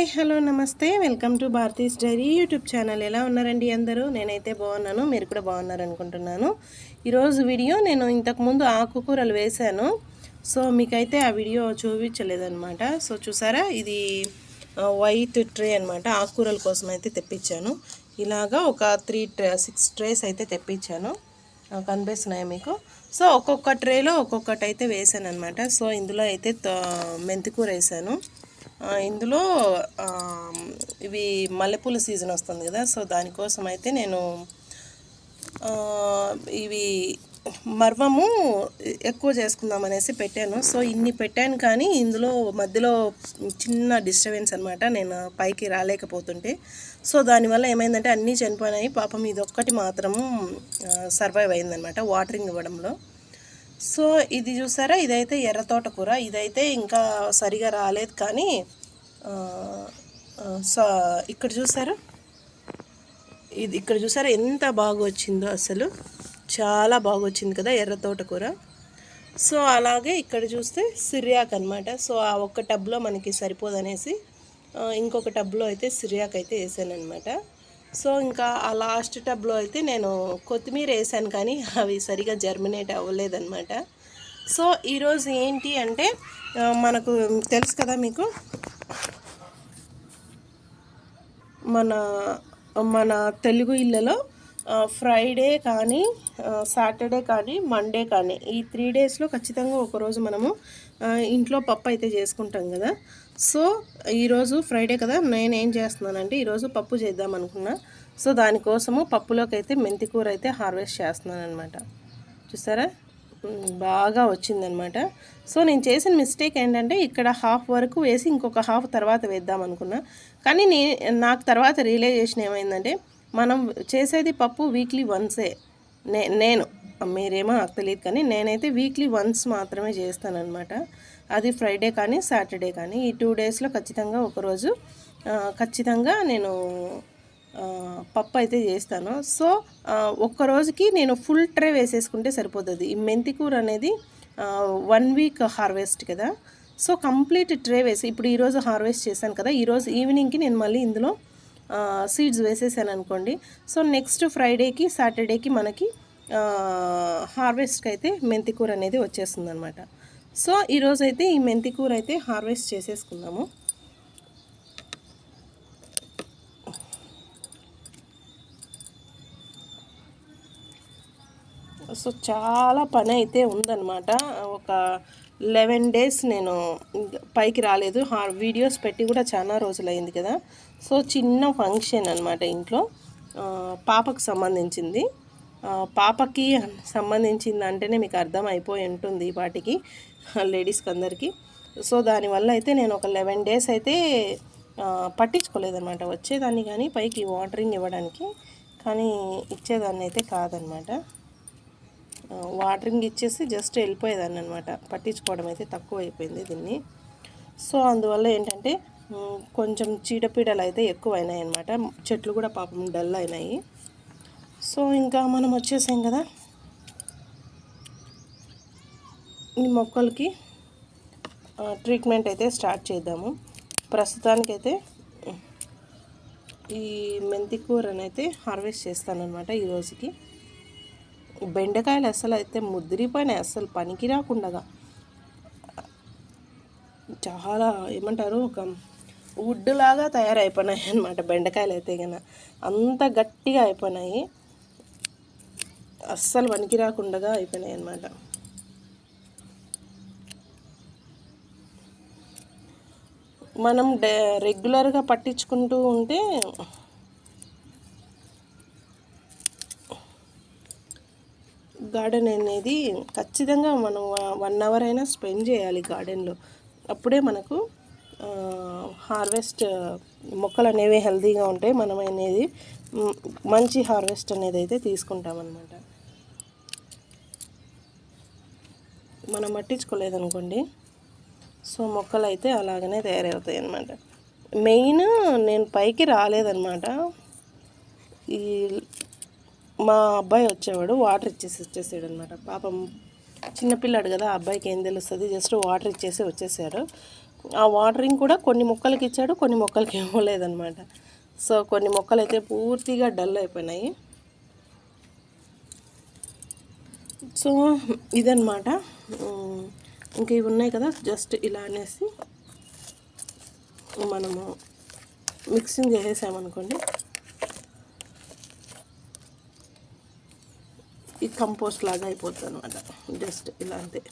Hi hello నమస్తే. Welcome to Bharathi's diary YouTube channel. ఎలా ఉన్నారండి అందరూ? నేనైతే బాగున్నాను. మీరు కూడా బాగున్నారు అనుకుంటున్నాను ఈరోజు వీడియో నేను ఇంతకుముందు ఆకుకూరలు వేశాను. సో మీకైతే ఆ వీడియో చూపించలేదన్నమాట. సో చూసారా? ఇది వైట్ ట్రే అనమాట ఆకుకూరల కోసం అయితే తెప్పించాను. ఇలాగా ఒక త్రీ ట్రే సిక్స్ ట్రేస్ అయితే తెప్పించాను. కనిపిస్తున్నాయి మీకు? సో ఒక్కొక్క ట్రేలో ఒక్కొక్కటి అయితే వేసాను అనమాట సో ఇందులో అయితే మెంతికూర వేసాను ఇందులో ఇవి మల్లెపూల సీజన్ వస్తుంది కదా సో దానికోసం అయితే నేను ఇవి మర్వము ఎక్కువ చేసుకుందాం అనేసి పెట్టాను. సో ఇన్ని పెట్టాను కానీ ఇందులో మధ్యలో చిన్న డిస్టర్బెన్స్ అనమాట నేను పైకి రాలేకపోతుంటే. సో దానివల్ల ఏమైందంటే అన్నీ చనిపోయినాయి. పాపం ఇది ఒక్కటి మాత్రము సర్వైవ్ అయిందనమాట వాటరింగ్ ఇవ్వడంలో. సో ఇది చూసారా? ఇదైతే ఎర్ర తోటకూర ఇదైతే ఇంకా సరిగా రాలేదు కానీ సో ఇక్కడ చూసారా? ఇది ఇక్కడ చూసారా? ఎంత బాగా వచ్చిందో అసలు. చాలా బాగా వచ్చింది కదా ఎర్ర తోటకూర సో అలాగే ఇక్కడ చూస్తే సిరియాక్ అనమాట సో ఆ ఒక్క టబ్లో మనకి సరిపోదనేసి ఇంకొక టబ్లో అయితే సిరియాక్ అయితే వేసాను అనమాట సో ఇంకా ఆ లాస్ట్ టబ్లో అయితే నేను కొత్తిమీర వేసాను కానీ అవి సరిగా జర్మినేట్ అవ్వలేదన్నమాట. సో ఈరోజు ఏంటి అంటే మనకు తెలుసు కదా మీకు? మన మన తెలుగు ఇళ్ళలో ఫ్రైడే కానీ సాటర్డే కానీ మండే కానీ ఈ త్రీ డేస్లో ఖచ్చితంగా ఒకరోజు మనము ఇంట్లో పప్పు అయితే చేసుకుంటాం కదా. సో ఈరోజు ఫ్రైడే కదా నేను ఏం చేస్తున్నానంటే ఈరోజు పప్పు చేద్దాం అనుకున్నా. సో దానికోసము పప్పులోకి అయితే మెంతి కూర అయితే హార్వెస్ట్ చేస్తున్నాను అనమాట చూసారా బాగా వచ్చిందనమాట సో నేను చేసిన మిస్టేక్ ఏంటంటే ఇక్కడ హాఫ్ వరకు వేసి ఇంకొక హాఫ్ తర్వాత వేద్దాం అనుకున్నా. కానీ నే నాకు తర్వాత రియలైజేషన్ ఏమైందంటే మనం చేసేది పప్పు వీక్లీ వన్సే నే నేను మీరేమో నాకు తెలియదు కానీ నేనైతే వీక్లీ వన్స్ మాత్రమే చేస్తానన్నమాట. అది ఫ్రైడే కానీ సాటర్డే కానీ ఈ టూ డేస్లో ఖచ్చితంగా ఒకరోజు ఖచ్చితంగా నేను పప్పు అయితే చేస్తాను. సో ఒక్కరోజుకి ఒక్క రోజుకి నేను ఫుల్ ట్రే వేసేసుకుంటే సరిపోతుంది. ఈ మెంతి కూర అనేది వన్ వీక్ హార్వెస్ట్ కదా. సో కంప్లీట్ ట్రే వేసి ఇప్పుడు ఈరోజు హార్వెస్ట్ చేశాను కదా ఈరోజు ఈవినింగ్కి నేను మళ్ళీ ఇందులో సీడ్స్ వేసేసాను అనుకోండి. సో నెక్స్ట్ ఫ్రైడేకి సాటర్డేకి మనకి హార్వెస్ట్కి అయితే మెంతి కూర అనేది వచ్చేస్తుంది అనమాట సో ఈరోజు అయితే ఈ మెంతి కూర అయితే హార్వెస్ట్ చేసేసుకుందాము. సో చాలా పని అయితే ఉందన్నమాట. ఒక లెవెన్ డేస్ నేను పైకి రాలేదు. వీడియోస్ పెట్టి కూడా చాలా రోజులైంది కదా. సో చిన్న ఫంక్షన్ అనమాట ఇంట్లో. పాపకు సంబంధించింది. పాపకి సంబంధించింది అంటేనే మీకు అర్థం అయిపోయి ఉంటుంది వాటికి లేడీస్కి అందరికీ. సో దానివల్ల అయితే నేను ఒక లెవెన్ డేస్ అయితే పట్టించుకోలేదనమాట పట్టించుకోలేదన్నమాట. వచ్చేదాన్ని కానీ పైకి వాటరింగ్ ఇవ్వడానికి కానీ ఇచ్చేదాన్ని అయితే కాదనమాట వాటరింగ్ ఇచ్చేసి జస్ట్ వెళ్ళిపోయేదాన్ని అనమాట పట్టించుకోవడం అయితే తక్కువ అయిపోయింది దీన్ని. సో అందువల్ల ఏంటంటే కొంచెం చీడపీడలు అయితే ఎక్కువైనాయి అనమాట చెట్లు కూడా పాపం డల్ అయినాయి. సో ఇంకా మనం వచ్చేసాం కదా. ఈ మొక్కలకి ట్రీట్మెంట్ అయితే స్టార్ట్ చేద్దాము. ప్రస్తుతానికైతే ఈ మెంతి కూరనైతే హార్వెస్ట్ చేస్తానమాట ఈ రోజుకి. బెండకాయలు అసలు అయితే ముదిరిపోయినాయి అసలు పనికి రాకుండా చాలా ఏమంటారు ఒక వుడ్ లాగా తయారైపోయినాయి అనమాట బెండకాయలు అయితే కన్నా అంత గట్టిగా అయిపోయినాయి. అస్సలు వనికి రాకుండా అయిపోయినాయి అనమాట మనం డే రెగ్యులర్గా పట్టించుకుంటూ ఉంటే గార్డెన్ అనేది ఖచ్చితంగా మనం వన్ అవర్ అయినా స్పెండ్ చేయాలి గార్డెన్లో. అప్పుడే మనకు హార్వెస్ట్ మొక్కలు అనేవి హెల్తీగా ఉంటాయి. మనం అనేది మంచి హార్వెస్ట్ అనేది అయితే తీసుకుంటామన్నమాట అనమాట మనం పట్టించుకోలేదనుకోండి సో మొక్కలు అయితే అలాగనే తయారవుతాయి అన్నమాట మెయిన్ నేను పైకి రాలేదన్నమాట. ఈ మా అబ్బాయి వచ్చేవాడు వాటర్ ఇచ్చేసి వచ్చేసాడు అనమాట పాపం చిన్నపిల్లాడు కదా అబ్బాయికి ఏం తెలుస్తుంది జస్ట్ వాటర్ ఇచ్చేసి వచ్చేసాడు. ఆ వాటరింగ్ కూడా కొన్ని మొక్కలకి ఇచ్చాడు కొన్ని మొక్కలకి ఇవ్వలేదన్నమాట. సో కొన్ని మొక్కలు అయితే పూర్తిగా డల్ అయిపోయినాయి. సో ఇదన్నమాట. ఇంక ఇంకా ఇవి ఉన్నాయి కదా జస్ట్ ఇలా అనేసి మనము మిక్సింగ్ చేసేసామనుకోండి. ఈ కంపోస్ట్ లాగా అయిపోతుంది అనమాట జస్ట్ ఇలా అంతే.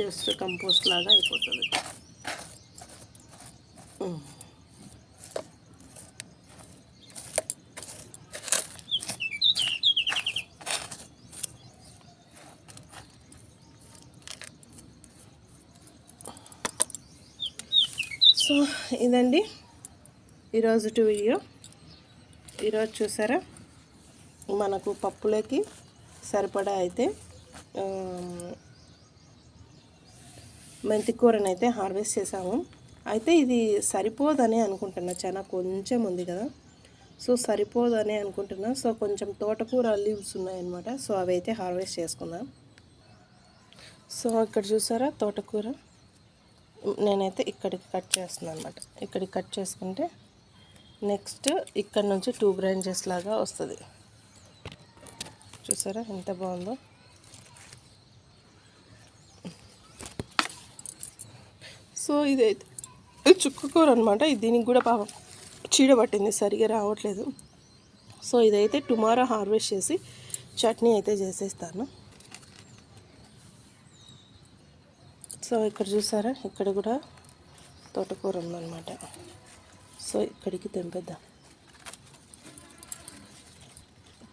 జస్ట్ కంపోస్ట్ లాగా అయిపోతుంది. సో ఇదండి ఈరోజు వీడియో. ఈరోజు చూసారా? మనకు పప్పులకి సరిపడా అయితే మెంతికూరనైతే అయితే హార్వెస్ట్ చేసాము. అయితే ఇది సరిపోదని అనుకుంటున్నా. చాలా కొంచెం ఉంది కదా. సో సరిపోదని అనుకుంటున్నా. సో కొంచెం తోటకూర లీవ్స్ ఉన్నాయన్నమాట. సో అవి అయితే హార్వెస్ట్ చేసుకుందాం. సో ఇక్కడ చూసారా తోటకూర? నేనైతే ఇక్కడికి కట్ చేస్తున్నాను అనమాట ఇక్కడికి కట్ చేసుకుంటే నెక్స్ట్ ఇక్కడ నుంచి టూ బ్రాంచెస్ లాగా వస్తుంది. చూసారా ఎంత బాగుందో? సో ఇదైతే చుక్కకూర అనమాట ఇది దీనికి కూడా పాపం చీడ పట్టింది సరిగా రావట్లేదు. సో ఇదైతే టుమారో హార్వెస్ట్ చేసి చట్నీ అయితే చేసేస్తాను. సో ఇక్కడ చూసారా? ఇక్కడ కూడా తోటకూర ఉందన్నమాట. సో ఇక్కడికి తెంపేద్దాం.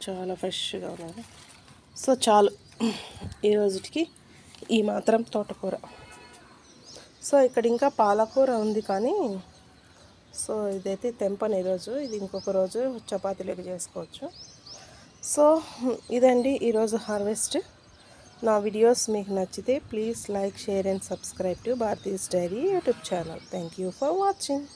చాలా ఫ్రెష్గా ఉన్నది. సో చాలు. ఈరోజుకి ఈ మాత్రం తోటకూర. సో ఇక్కడ ఇంకా పాలకూర ఉంది కానీ సో ఇదైతే తెంపని ఈరోజు ఇది ఇంకొక రోజు చపాతీలోకి చేసుకోవచ్చు. సో ఇదండి ఈరోజు హార్వెస్ట్. నా వీడియోస్ మీకు నచ్చితే please like share and subscribe to Bharathi's diary YouTube channel. Thank you for watching.